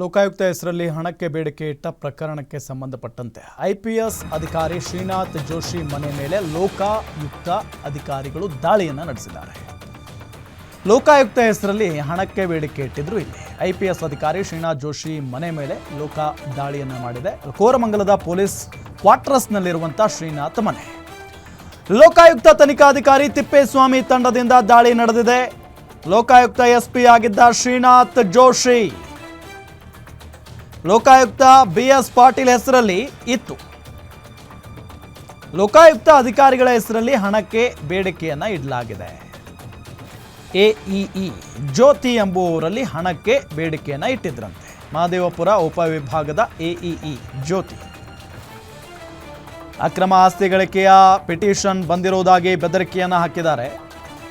ಲೋಕಾಯುಕ್ತ ಹೆಸರಲ್ಲಿ ಹಣಕ್ಕೆ ಬೇಡಿಕೆ ಇಟ್ಟ ಪ್ರಕರಣಕ್ಕೆ ಸಂಬಂಧಪಟ್ಟಂತೆ ಐಪಿಎಸ್ ಅಧಿಕಾರಿ ಶ್ರೀನಾಥ್ ಜೋಶಿ ಮನೆ ಮೇಲೆ ಲೋಕಾಯುಕ್ತ ಅಧಿಕಾರಿಗಳು ದಾಳಿಯನ್ನು ನಡೆಸಿದ್ದಾರೆ. ಲೋಕಾಯುಕ್ತ ಹೆಸರಲ್ಲಿ ಹಣಕ್ಕೆ ಬೇಡಿಕೆ ಇಟ್ಟಿದ್ರು ಇಲ್ಲಿ. ಐಪಿಎಸ್ ಅಧಿಕಾರಿ ಶ್ರೀನಾಥ್ ಜೋಶಿ ಮನೆ ಮೇಲೆ ಲೋಕ ದಾಳಿಯನ್ನು ಮಾಡಿದೆ. ಕೋರಮಂಗಲದ ಪೊಲೀಸ್ ಕ್ವಾರ್ಟರ್ಸ್ನಲ್ಲಿರುವಂಥ ಶ್ರೀನಾಥ್ ಮನೆ. ಲೋಕಾಯುಕ್ತ ತನಿಖಾಧಿಕಾರಿ ತಿಪ್ಪೇಸ್ವಾಮಿ ತಂಡದಿಂದ ದಾಳಿ ನಡೆದಿದೆ. ಲೋಕಾಯುಕ್ತ ಎಸ್ಪಿ ಆಗಿದ್ದ ಶ್ರೀನಾಥ್ ಜೋಶಿ ಲೋಕಾಯುಕ್ತ ಬಿ ಎಸ್ ಪಾಟೀಲ್ ಹೆಸರಲ್ಲಿ ಇತ್ತು. ಲೋಕಾಯುಕ್ತ ಅಧಿಕಾರಿಗಳ ಹೆಸರಲ್ಲಿ ಹಣಕ್ಕೆ ಬೇಡಿಕೆಯನ್ನ ಇಡಲಾಗಿದೆ. ಎಇಇ, ಜ್ಯೋತಿ ಎಂಬುವವರಲ್ಲಿ ಹಣಕ್ಕೆ ಬೇಡಿಕೆಯನ್ನ ಇಟ್ಟಿದ್ರಂತೆ. ಮಹದೇವಪುರ ಉಪವಿಭಾಗದ ಎಇಇ, ಜ್ಯೋತಿ. ಅಕ್ರಮ ಆಸ್ತಿ ಗಳಿಕೆಯ ಪಿಟಿಷನ್ ಬಂದಿರುವುದಾಗಿ ಬೆದರಿಕೆಯನ್ನ ಹಾಕಿದ್ದಾರೆ.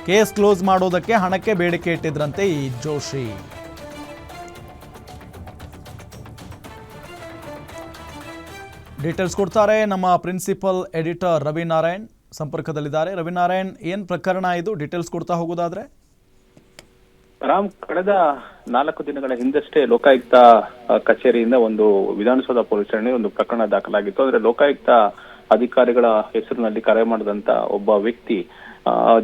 ಕೇಸ್ ಕ್ಲೋಸ್ ಮಾಡೋದಕ್ಕೆ ಹಣಕ್ಕೆ ಬೇಡಿಕೆ ಇಟ್ಟಿದ್ರಂತೆ ಈ ಜೋಶಿ. ಡೀಟೇಲ್ಸ್ ಕೊಡ್ತಾರೆ ನಮ್ಮ ಪ್ರಿನ್ಸಿಪಲ್ ಎಡಿಟರ್ ರವಿನಾರಾಯಣ್ ಸಂಪರ್ಕದಲ್ಲಿದ್ದಾರೆ. ರವಿನಾರಾಯಣ್, ಏನ್ ಪ್ರಕರಣ ಇದು? ಡೀಟೇಲ್ಸ್ ಕೊಡ್ತಾ ಹೋಗೋದಾದ್ರೆ? ರಾಮ್, ಕಳೆದ ನಾಲ್ಕು ದಿನಗಳ ಹಿಂದಷ್ಟೇ ಲೋಕಾಯುಕ್ತ ಕಚೇರಿಯಿಂದ ಒಂದು ವಿಧಾನಸೌಧ ಪೊಲೀಸ್ ಠಾಣೆ ಒಂದು ಪ್ರಕರಣ ದಾಖಲಾಗಿತ್ತು. ಅಂದ್ರೆ ಲೋಕಾಯುಕ್ತ ಅಧಿಕಾರಿಗಳ ಹೆಸರಿನಲ್ಲಿ ಕರೆ ಮಾಡಿದಂತ ಒಬ್ಬ ವ್ಯಕ್ತಿ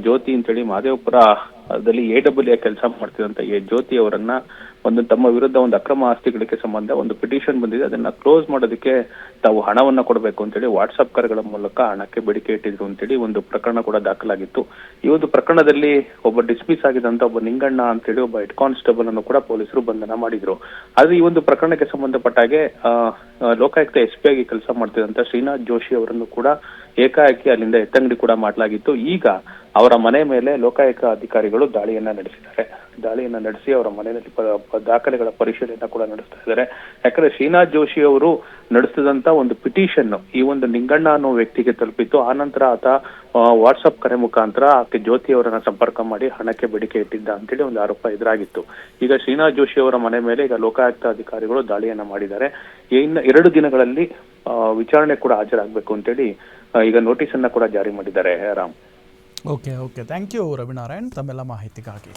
ಜ್ಯೋತಿ ಅಂತೇಳಿ ಮಹದೇವಪುರದಲ್ಲಿ ಎ ಡಬ್ಲ್ಯೂ ಕೆಲಸ ಮಾಡ್ತಿದ್ದಂತ ಎ, ಜ್ಯೋತಿ ಅವರನ್ನ ಒಂದು ತಮ್ಮ ವಿರುದ್ಧ ಒಂದು ಅಕ್ರಮ ಆಸ್ತಿಗಳಿಗೆ ಸಂಬಂಧ ಒಂದು ಪಿಟಿಷನ್ ಬಂದಿದೆ, ಅದನ್ನ ಕ್ಲೋಸ್ ಮಾಡೋದಕ್ಕೆ ತಾವು ಹಣವನ್ನ ಕೊಡಬೇಕು ಅಂತೇಳಿ ವಾಟ್ಸ್ಆಪ್ ಕರೆಗಳ ಮೂಲಕ ಹಣಕ್ಕೆ ಬೇಡಿಕೆ ಇಟ್ಟಿದ್ರು ಅಂತೇಳಿ ಒಂದು ಪ್ರಕರಣ ಕೂಡ ದಾಖಲಾಗಿತ್ತು. ಈ ಒಂದು ಪ್ರಕರಣದಲ್ಲಿ ಒಬ್ಬ ಡಿಸ್ಮಿಸ್ ಆಗಿದಂತ ಒಬ್ಬ ನಿಂಗಣ್ಣ ಅಂತೇಳಿ ಒಬ್ಬ ಹೆಡ್ ಕಾನ್ಸ್ಟೇಬಲ್ ಅನ್ನು ಕೂಡ ಪೊಲೀಸರು ಬಂಧನ ಮಾಡಿದ್ರು. ಆದ್ರೆ ಈ ಒಂದು ಪ್ರಕರಣಕ್ಕೆ ಸಂಬಂಧಪಟ್ಟ ಹಾಗೆ ಲೋಕಾಯುಕ್ತ ಎಸ್ ಪಿ ಆಗಿ ಕೆಲಸ ಮಾಡ್ತಿದ್ದಂತ ಶ್ರೀನಾಥ್ ಜೋಶಿ ಅವರನ್ನು ಕೂಡ ಏಕಾಏಕಿ ಅಲ್ಲಿಂದ ಎತ್ತಂಗಡಿ ಕೂಡ ಮಾಡಲಾಗಿತ್ತು. ಈಗ ಅವರ ಮನೆ ಮೇಲೆ ಲೋಕಾಯುಕ್ತ ಅಧಿಕಾರಿಗಳು ದಾಳಿಯನ್ನ ನಡೆಸಿದ್ದಾರೆ. ದಾಳಿಯನ್ನ ನಡೆಸಿ ಅವರ ಮನೆಯಲ್ಲಿ ದಾಖಲೆಗಳ ಪರಿಶೀಲನೆ ಕೂಡ ನಡೆಸ್ತಾ ಇದ್ದಾರೆ. ಯಾಕಂದ್ರೆ ಶ್ರೀನಾಥ್ ಜೋಶಿ ಅವರು ನಡೆಸಿದಂತ ಒಂದು ಪಿಟಿಷನ್ ಈ ಒಂದು ನಿಂಗಣ್ಣ ಅನ್ನೋ ವ್ಯಕ್ತಿಗೆ ತಲುಪಿತ್ತು. ಆ ನಂತರ ಆತ ವಾಟ್ಸಪ್ ಕರೆ ಮುಖಾಂತರ ಆಕೆ ಜ್ಯೋತಿ ಅವರನ್ನ ಸಂಪರ್ಕ ಮಾಡಿ ಹಣಕ್ಕೆ ಬೇಡಿಕೆ ಇಟ್ಟಿದ್ದ ಅಂತೇಳಿ ಒಂದು ಆರೋಪ ಎದುರಾಗಿತ್ತು. ಈಗ ಶ್ರೀನಾಥ್ ಜೋಶಿ ಅವರ ಮನೆ ಮೇಲೆ ಈಗ ಲೋಕಾಯುಕ್ತ ಅಧಿಕಾರಿಗಳು ದಾಳಿಯನ್ನ ಮಾಡಿದ್ದಾರೆ. ಇನ್ನು ಎರಡು ದಿನಗಳಲ್ಲಿ ವಿಚಾರಣೆ ಕೂಡ ಹಾಜರಾಗಬೇಕು ಅಂತೇಳಿ ಈಗ ನೋಟಿಸ್ ಅನ್ನ ಕೂಡ ಜಾರಿ ಮಾಡಿದ್ದಾರೆ Ram. Okay okay thank you Ravinarayan ತಮ್ಮೆಲ್ಲ ಮಾಹಿತಿಗಾಗಿ.